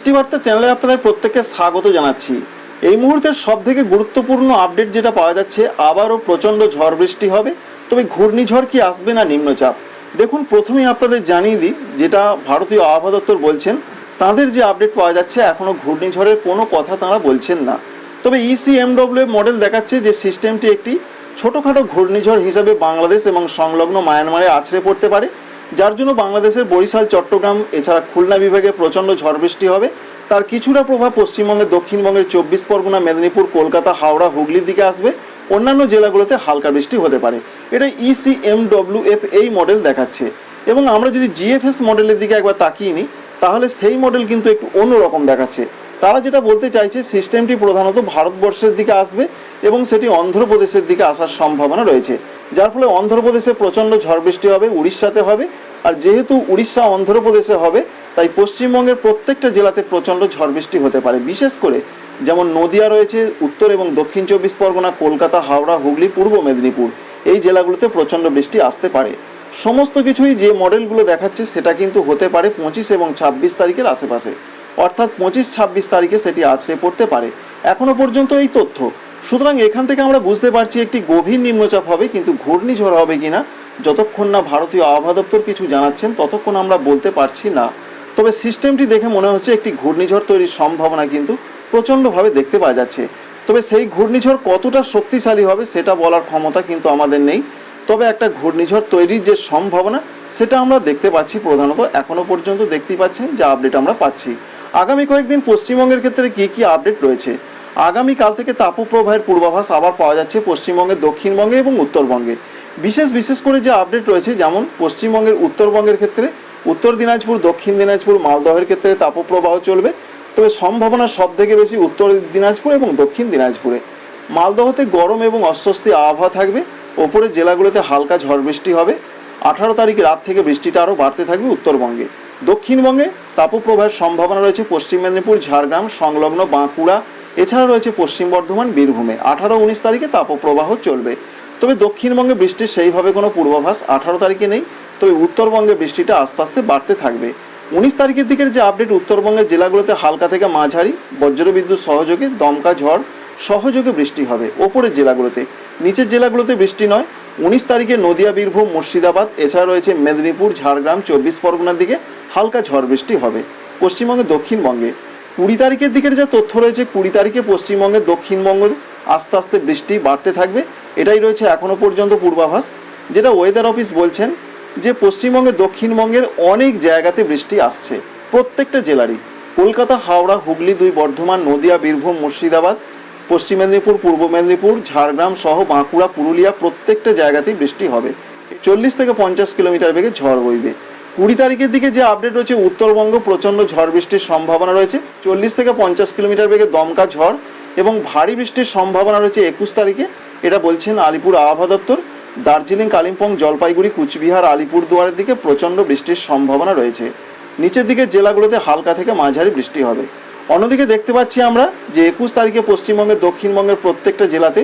বৃষ্টিবার্তা চ্যানেলে আপনাদের প্রত্যেককে স্বাগত জানাচ্ছি। এই মুহূর্তের সব থেকে গুরুত্বপূর্ণ আপডেট যেটা পাওয়া যাচ্ছে, আবারও প্রচণ্ড ঝড় বৃষ্টি হবে। তবে ঘূর্ণিঝড় কি আসবে না নিম্নচাপ? দেখুন, প্রথমেই আপনাদের জানিয়ে দিই, যেটা ভারতীয় আবহাওয়া দপ্তর বলছেন, তাদের যে আপডেট পাওয়া যাচ্ছে এখনও ঘূর্ণিঝড়ের কোনো কথা তারা বলছেন না। তবে E ইসিএমডব্লিউ মডেল দেখাচ্ছে যে সিস্টেমটি একটি ছোটোখাটো ঘূর্ণিঝড় হিসাবে বাংলাদেশ এবং সংলগ্ন মায়ানমারে আছড়ে পড়তে পারে। যার জন্য বাংলাদেশের বরিশাল, চট্টগ্রাম, এছাড়া খুলনা বিভাগে প্রচণ্ড ঝড় বৃষ্টি হবে। তার কিছুটা প্রভাব পশ্চিমবঙ্গের দক্ষিণবঙ্গের চব্বিশ পরগনা, মেদিনীপুর, কলকাতা, হাওড়া, হুগলির দিকে আসবে। অন্যান্য জেলাগুলোতে হালকা বৃষ্টি হতে পারে। এটা E ইসিএমডব্লিউএফ এই মডেল দেখাচ্ছে। এবং আমরা যদি জিএফএস মডেলের দিকে একবার তাকিয়ে নিই, তাহলে সেই মডেল কিন্তু একটু অন্যরকম দেখাচ্ছে। তারা যেটা বলতে চাইছে সিস্টেমটি প্রধানত ভারতবর্ষের দিকে আসবে এবং সেটি অন্ধ্রপ্রদেশের দিকে আসার সম্ভাবনা রয়েছে। যার ফলে অন্ধ্রপ্রদেশে প্রচণ্ড ঝড় বৃষ্টি হবে, উড়িষ্যাতে হবে আর যেহেতু উড়িষ্যা অন্ধ্রপ্রদেশে হবে, তাই পশ্চিমবঙ্গের প্রত্যেকটা জেলাতে প্রচণ্ড ঝড় বৃষ্টি হতে পারে। বিশেষ করে যেমন নদিয়া রয়েছে, উত্তর এবং দক্ষিণ চব্বিশ পরগনা, কলকাতা, হাওড়া, হুগলি, পূর্ব মেদিনীপুর। এই জেলাগুলোতে প্রচণ্ড বৃষ্টি আসতে পারে। সমস্ত কিছুই যে মডেলগুলো দেখাচ্ছে, সেটা কিন্তু হতে পারে পঁচিশ এবং ছাব্বিশ তারিখের আশেপাশে। অর্থাৎ পঁচিশ, ছাব্বিশ তারিখে সেটি আছড়ে পড়তে পারে। এখনও পর্যন্ত এই তথ্য। সুতরাং এখান থেকে আমরা বুঝতে পারছি একটি গভীর নিম্নচাপ হবে, কিন্তু ঘূর্ণিঝড় হবে কিনা যতক্ষণ না ভারতীয় আবহাওয়া দপ্তর কিছু জানাচ্ছেন, ততক্ষণ আমরা বলতে পারছি না। তবে সিস্টেমটি দেখে মনে হচ্ছে একটি ঘূর্ণিঝড় তৈরির সম্ভাবনা কিন্তু প্রচণ্ডভাবে দেখতে পাওয়া যাচ্ছে। তবে সেই ঘূর্ণিঝড় কতটা শক্তিশালী হবে সেটা বলার ক্ষমতা কিন্তু আমাদের নেই। তবে একটা ঘূর্ণিঝড় তৈরির যে সম্ভাবনা, সেটা আমরা দেখতে পাচ্ছি প্রধানত। এখনও পর্যন্ত দেখতেই পাচ্ছেন যে আপডেট আমরা পাচ্ছি। আগামী কয়েকদিন পশ্চিমবঙ্গের ক্ষেত্রে কী কী আপডেট রয়েছে? আগামীকাল থেকে তাপপ্রবাহের পূর্বাভাস আবার পাওয়া যাচ্ছে পশ্চিমবঙ্গের দক্ষিণবঙ্গে এবং উত্তরবঙ্গে। বিশেষ বিশেষ করে যে আপডেট রয়েছে, যেমন পশ্চিমবঙ্গের, উত্তরবঙ্গের ক্ষেত্রে, উত্তর দিনাজপুর, দক্ষিণ দিনাজপুর, মালদহের ক্ষেত্রে তাপপ্রবাহ চলবে। তবে সম্ভাবনা সব থেকে বেশি উত্তর দিনাজপুর এবং দক্ষিণ দিনাজপুরে। মালদহতে গরম এবং অস্বস্তি আবহাওয়া থাকবে। ওপরের জেলাগুলোতে হালকা ঝড় বৃষ্টি হবে। আঠারো তারিখ রাত থেকে বৃষ্টিটা আরও বাড়তে থাকবে উত্তরবঙ্গে। দক্ষিণবঙ্গে তাপপ্রবাহের সম্ভাবনা রয়েছে পশ্চিম মেদিনীপুর, ঝাড়গ্রাম, সংলগ্ন বাঁকুড়া। এছাড়া রয়েছে পশ্চিম বর্ধমান, বীরভূমে। আঠারো, উনিশ তারিখে তাপপ্রবাহ চলবে। তবে দক্ষিণবঙ্গে বৃষ্টির সেইভাবে কোনো পূর্বাভাস আঠারো তারিখে নেই, তবে উত্তরবঙ্গে বৃষ্টিটা আস্তে আস্তে বাড়তে থাকবে। উনিশ তারিখের দিকের যে আপডেট, উত্তরবঙ্গের জেলাগুলোতে হালকা থেকে মাঝারি, বজ্রবিদ্যুৎ সহযোগে দমকা ঝড়, সহযোগে বৃষ্টি হবে ওপরের জেলাগুলোতে। নিচের জেলাগুলোতে বৃষ্টি নয়। উনিশ তারিখে নদিয়া, বীরভূম, মুর্শিদাবাদ, এছাড়া রয়েছে মেদিনীপুর, ঝাড়গ্রাম, চব্বিশ পরগনার দিকে হালকা ঝড় বৃষ্টি হবে পশ্চিমবঙ্গে দক্ষিণবঙ্গে। কুড়ি তারিখের দিকের যে তথ্য রয়েছে, কুড়ি তারিখে পশ্চিমবঙ্গের দক্ষিণবঙ্গের আস্তে আস্তে বৃষ্টি বাড়তে থাকবে। এটাই রয়েছে এখনও পর্যন্ত পূর্বাভাস। যেটা ওয়েদার অফিস বলছেন যে পশ্চিমবঙ্গের দক্ষিণবঙ্গের অনেক জায়গাতে বৃষ্টি আসছে। প্রত্যেকটা জেলারই। কলকাতা, হাওড়া, হুগলি, দুই বর্ধমান, নদিয়া, বীরভূম, মুর্শিদাবাদ, পশ্চিম মেদিনীপুর, পূর্ব মেদিনীপুর, ঝাড়গ্রাম সহ বাঁকুড়া, পুরুলিয়া প্রত্যেকটা জায়গাতেই বৃষ্টি হবে। চল্লিশ থেকে পঞ্চাশ কিলোমিটার বেগে ঝড় বইবে। কুড়ি তারিখের দিকে যে আপডেট রয়েছে, উত্তরবঙ্গ প্রচণ্ড ঝড় বৃষ্টির সম্ভাবনা রয়েছে। চল্লিশ থেকে পঞ্চাশ কিলোমিটার বেগে দমকা ঝড়। এবং ভারী বৃষ্টির সম্ভাবনা রয়েছে একুশ তারিখে, এটা বলছেন আলিপুর আবহাওয়া দপ্তর। দার্জিলিং, কালিম্পং, জলপাইগুড়ি, কুচবিহার, আলিপুরদুয়ারের দিকে প্রচণ্ড বৃষ্টির সম্ভাবনা রয়েছে। নিচের দিকে জেলাগুলোতে হালকা থেকে মাঝারি বৃষ্টি হবে। অন্যদিকে দেখতে পাচ্ছি আমরা যে একুশ তারিখে পশ্চিমবঙ্গের দক্ষিণবঙ্গের প্রত্যেকটা জেলাতে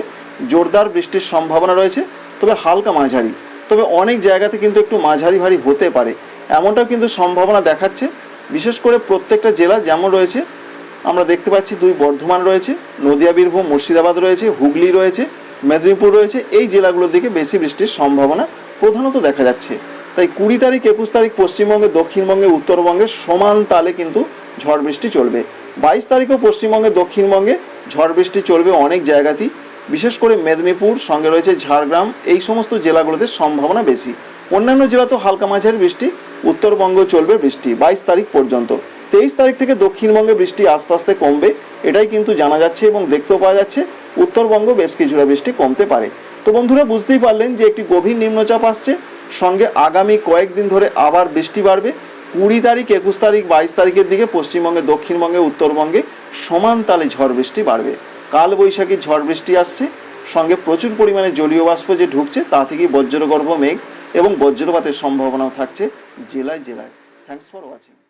জোরদার বৃষ্টির সম্ভাবনা রয়েছে, তবে হালকা মাঝারি। তবে অনেক জায়গাতে কিন্তু একটু মাঝারি ভারী হতে পারে। এমনটাও কিন্তু সম্ভাবনা দেখাচ্ছে। বিশেষ করে প্রত্যেকটা জেলা যেমন রয়েছে আমরা দেখতে পাচ্ছি দুই বর্ধমান রয়েছে, নদিয়া, বীরভূম, মুর্শিদাবাদ রয়েছে, হুগলি রয়েছে, মেদিনীপুর রয়েছে। এই জেলাগুলোর দিকে বেশি বৃষ্টির সম্ভাবনা প্রধানত দেখা যাচ্ছে। তাই কুড়ি তারিখ, একুশ তারিখ পশ্চিমবঙ্গে, দক্ষিণবঙ্গে, উত্তরবঙ্গে সমান তালে কিন্তু ঝড় বৃষ্টি চলবে। বাইশ তারিখও পশ্চিমবঙ্গে, দক্ষিণবঙ্গে ঝড় বৃষ্টি চলবে অনেক জায়গাতেই। বিশেষ করে মেদিনীপুর, সঙ্গে রয়েছে ঝাড়গ্রাম, এই সমস্ত জেলাগুলোতে সম্ভাবনা বেশি। অন্যান্য জেলা তো হালকা মাঝারি বৃষ্টি উত্তরবঙ্গ চলবে বৃষ্টি বাইশ তারিখ পর্যন্ত। তেইশ তারিখ থেকে দক্ষিণবঙ্গে বৃষ্টি আস্তে আস্তে কমবে, এটাই কিন্তু জানা যাচ্ছে এবং দেখতেও পাওয়া যাচ্ছে, উত্তরবঙ্গ বেশ কিছুটা বৃষ্টি কমতে পারে। তো বন্ধুরা, বুঝতেই পারলেন যে একটি গভীর নিম্নচাপ আসছে, সঙ্গে আগামী কয়েকদিন ধরে আবার বৃষ্টি বাড়বে। কুড়ি তারিখ, একুশ তারিখ, বাইশ তারিখের দিকে পশ্চিমবঙ্গে, দক্ষিণবঙ্গে, উত্তরবঙ্গে সমান তালে ঝড় বৃষ্টি বাড়বে। কাল বৈশাখী ঝড় বৃষ্টি আসছে, সঙ্গে প্রচুর পরিমাণে জলীয় বাষ্প যে ঢুকছে, তা থেকেই বজ্রগর্ভ মেঘ এবং বজ্রপাতের সম্ভাবনাও থাকছে জেলায় জেলায়। Thanks for watching